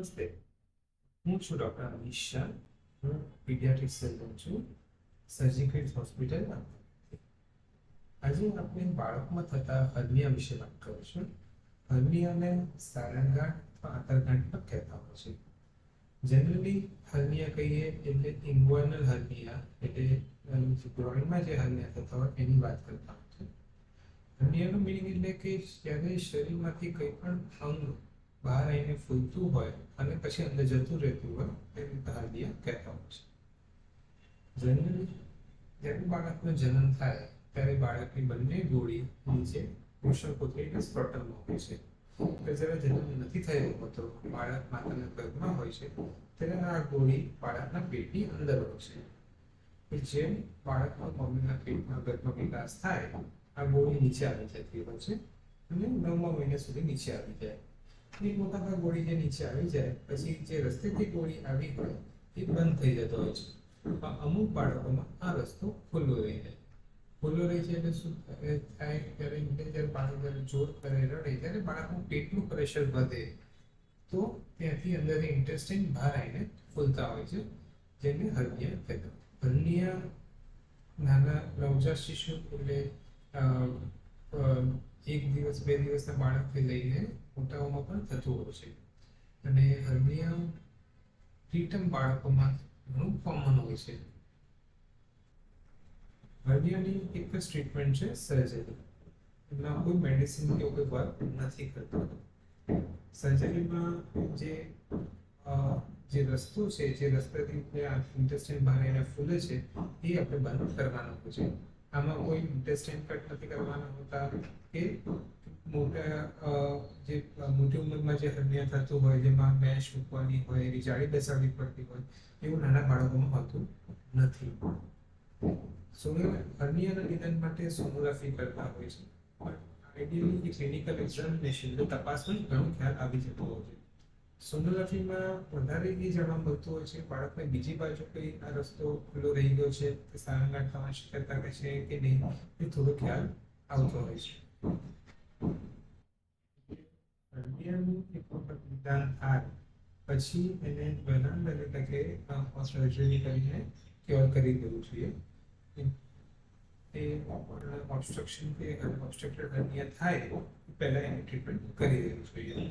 નમસ્તે. હું છું ડૉક્ટર અમીશ શાહ. હું પીડિયાટ્રિક સર્જન છું. સર્જિકલ હોસ્પિટલ આજે આપણે બાળકમાં થતા હર્નિયા વિશે વાત કરીશું હર્નિયાને સારંગાંઠ અથવા આંતરગાંઠ પણ કહેતા હોય છે. જનરલી હર્નિયા કહીએ એટલે ઇન્વર્નલ હર્નિયા, એટલે ગ્રોઇનમાં જે હર્નિયા થતા હોય એની વાત કરતા હોય છે. હર્નિયાનું મિનિંગ એટલે કે જ્યારે શરીરમાંથી કંઈ પણ અંગ બહાર આવીને ફૂલતું હોય અને પછી અંદર જતું રહેતું હોય તેને હર્નિયા કહેતા હોય છે. જનરલી જ્યારે બાળકનો જન્મ થાય, ત્યારે બાળકની બંને ગોળી નીચે વૃષણકોથળી એટલે સ્ક્રોટમમાં હોય છે. જ્યારે જન્મ નથી થયો હોતો, બાળક માતાના ગર્ભમાં હોય છે, ત્યારે આ ગોળી બાળકના પેટની અંદર હોય છે. કે જેમ બાળકના મમ્મીના પેટમાં ગર્ભમાં વિકાસ થાય, આ ગોળી નીચે આવી જતી હોય છે અને નવમા મહિના સુધી નીચે આવી જાય. આ ગોળી જે નીચે આવી જાય, પછી જે રસ્તેથી ગોળી આવી હોય, એ બંધ થઈ જતો હોય છે. અમુક બાળકોમાં આ રસ્તો ખુલ્લો રહી જાય ખુલ્લો રહી છે એટલે શું થાય? ત્યારે જ્યારે બાળક જ્યારે જોર કરે, રડે, ત્યારે બાળકનું પેટનું પ્રેશર વધે. તો ત્યાંથી અંદર ઇન્ટેસ્ટાઇન બહાર આવીને ફૂલતા હોય છે, જેને હર્નિયા કહેતા હર્નિયા નાના નવજાત શિશુ એટલે એક દિવસ, બે દિવસના બાળકથી લઈને મોટાઓમાં પણ થતું હોય છે. અને હર્નિયા પ્રીટમ બાળકોમાં ઘણું કોમન હોય છે. હર્નિયાની એક જ ટ્રીટમેન્ટ છે સર્જરી એમાં કોઈ મેડિસિન કે કોઈ વર્ક નથી કરતું. સર્જરીમાં જે જે રસ્તો છે, જે રસ્તાથી ઇન્ટેસ્ટાઇન બહાર એને ફૂલે છે, એ આપણે બંધ કરવાનો છે. આમાં કોઈ ઇન્ટેસ્ટાઇન કટ નથી કરવાના હોતા કે મોટા જે મોટી ઉંમરમાં જે હર્નિયા થતું હોય, જેમાં મેશ મૂકવાની હોય એવી જાળી બેસાડવી પડતી હોય, એવું નાના બાળકોમાં હોતું નથી. સોનો હર્નિયાના નિદાન માટે સોનોગ્રાફી કરતા હોય છે. આઈડિયલી ક્લિનિકલ એક્ઝામિનેશન તપાસમાં ઘણો ખ્યાલ આવી જતો હોય છે. સોનોગ્રાફીમાં વધારે એ જાણવા મળતું હોય છે, બાળકને બીજી બાજુ કોઈ આ રસ્તો ખુલ્લો રહી ગયો છે કે સારંગાંઠ થવાની શક્યતા રહે છે કે નહીં, એ થોડો ખ્યાલ આવતો હોય છે. પછી એને વહેલા એટલે કે સર્જરી કરીને ક્યોર કરી દેવું જોઈએ. એ ઓબ્સ્ટ્રક્શન કે ઓબ્સ્ટ્રક્ટેડ હર્નિયા થાય પહેલાં એની ટ્રીટમેન્ટ કરી દેવું જોઈએ.